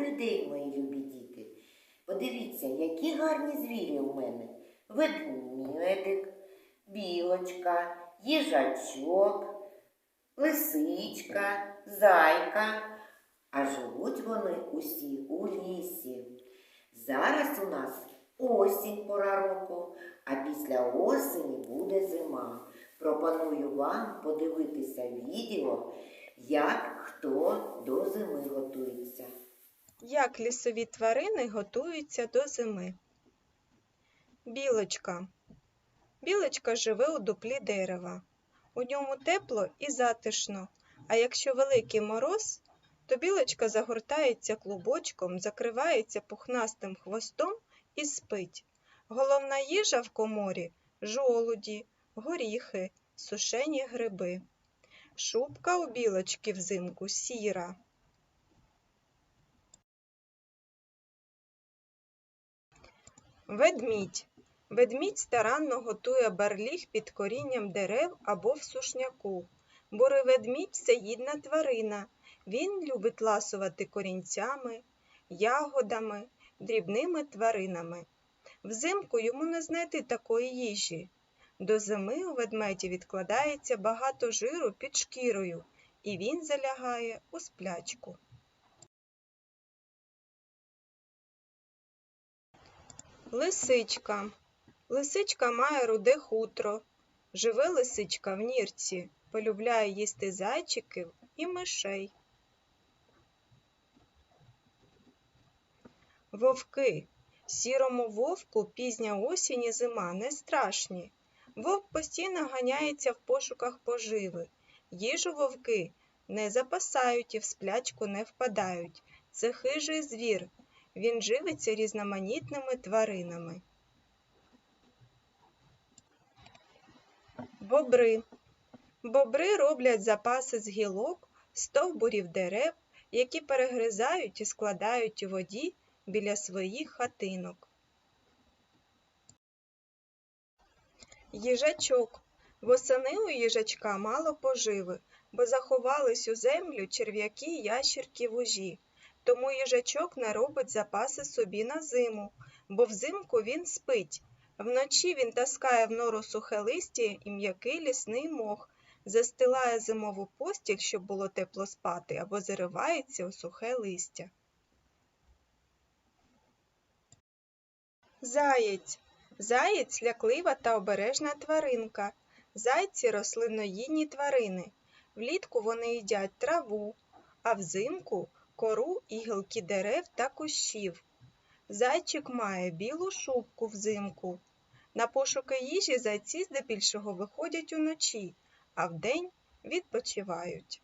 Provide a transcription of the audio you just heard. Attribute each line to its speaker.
Speaker 1: Добрий день, мої любі діти. Подивіться, які гарні звірі у мене. Ведмедик, білочка, їжачок, лисичка, зайка. А живуть вони усі у лісі. Зараз у нас осінь пора року, а після осені буде зима. Пропоную вам подивитися відео, як хто до зими готується.
Speaker 2: Як лісові тварини готуються до зими. Білочка. Білочка живе у дуплі дерева. У ньому тепло і затишно, а якщо великий мороз, то білочка загортається клубочком, закривається пухнастим хвостом і спить. Головна їжа в коморі жолуді, горіхи, сушені гриби. Шубка у білочки взимку сіра. Ведмідь. Ведмідь старанно готує барліг під корінням дерев або в сушняку. Бурий ведмідь всеїдна тварина. Він любить ласувати корінцями, ягодами, дрібними тваринами. Взимку йому не знайти такої їжі. До зими у ведмеді відкладається багато жиру під шкірою, і він залягає у сплячку. Лисичка. Лисичка має руде хутро. Живе лисичка в нірці, полюбляє їсти зайчиків і мишей. Вовки. Сірому вовку пізня осінь і зима не страшні. Вовк постійно ганяється в пошуках поживи. Їжу вовки не запасають і в сплячку не впадають. Це хижий звір. Він живиться різноманітними тваринами. Бобри. Бобри роблять запаси з гілок, стовбурів дерев, які перегризають і складають у воді біля своїх хатинок. Їжачок. Восени у їжачка мало поживи, бо заховались у землю черв'яки, ящірки, вужі. Тому їжачок не робить запаси собі на зиму, бо взимку він спить. Вночі він таскає в нору сухе листя і м'який лісний мох, застилає зимову постіль, щоб було тепло спати, або заривається у сухе листя. Заєць. Заєць ляклива та обережна тваринка. Зайці рослинноїдні тварини. Влітку вони їдять траву, а взимку кору і гілки дерев та кущів. Зайчик має білу шубку взимку. На пошуки їжі зайці здебільшого виходять уночі, а вдень відпочивають.